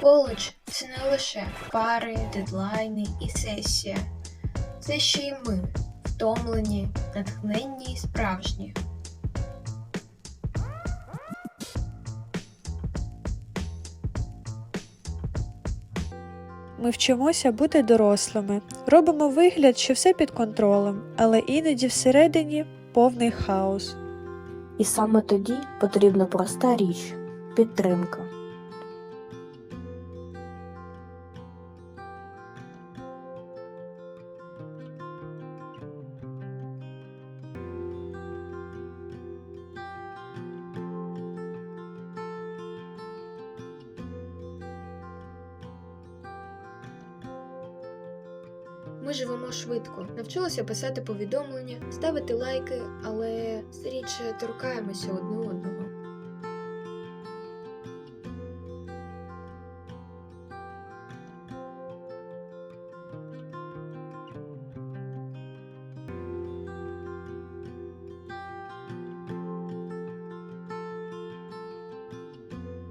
Коледж це не лише пари, дедлайни і сесія. Це ще й ми, втомлені, натхненні і справжні. Ми вчимося бути дорослими, робимо вигляд, що все під контролем, але іноді всередині повний хаос. І саме тоді потрібна проста річ підтримка. Ми живемо швидко, навчилися писати повідомлення, ставити лайки, але все рідше торкаємося одне одного.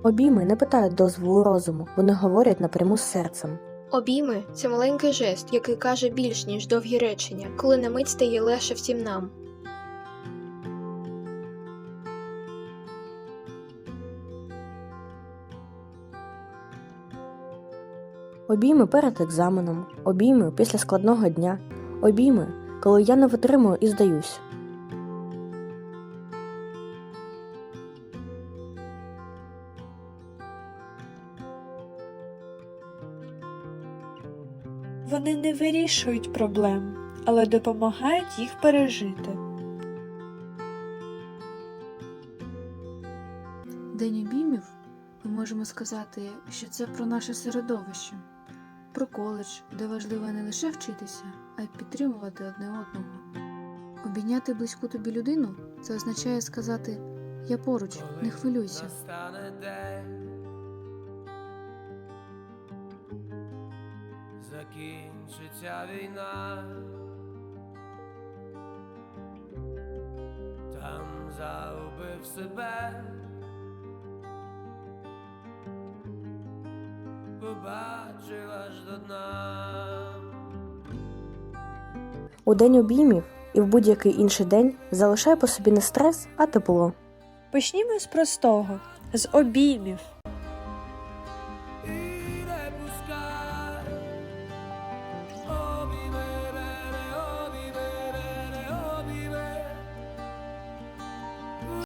Обійми не питають дозволу розуму, вони говорять напряму з серцем. Обійми це маленький жест, який каже більш ніж довгі речення, коли на мить стає легше всім нам. Обійми перед екзаменом, обійми після складного дня, обійми, коли я не витримую і здаюсь. Вони не вирішують проблем, але допомагають їх пережити. День обіймів ми можемо сказати, що це про наше середовище, про коледж, де важливо не лише вчитися, а й підтримувати одне одного. Обійняти близьку тобі людину це означає сказати Я поруч, не хвилюйся. закінчиться війна, там загубив себе, побачив аж до дна. У день обіймів і в будь-який інший день залишає по собі не стрес, а тепло. Почнімо з простого, з обіймів. І не пускай.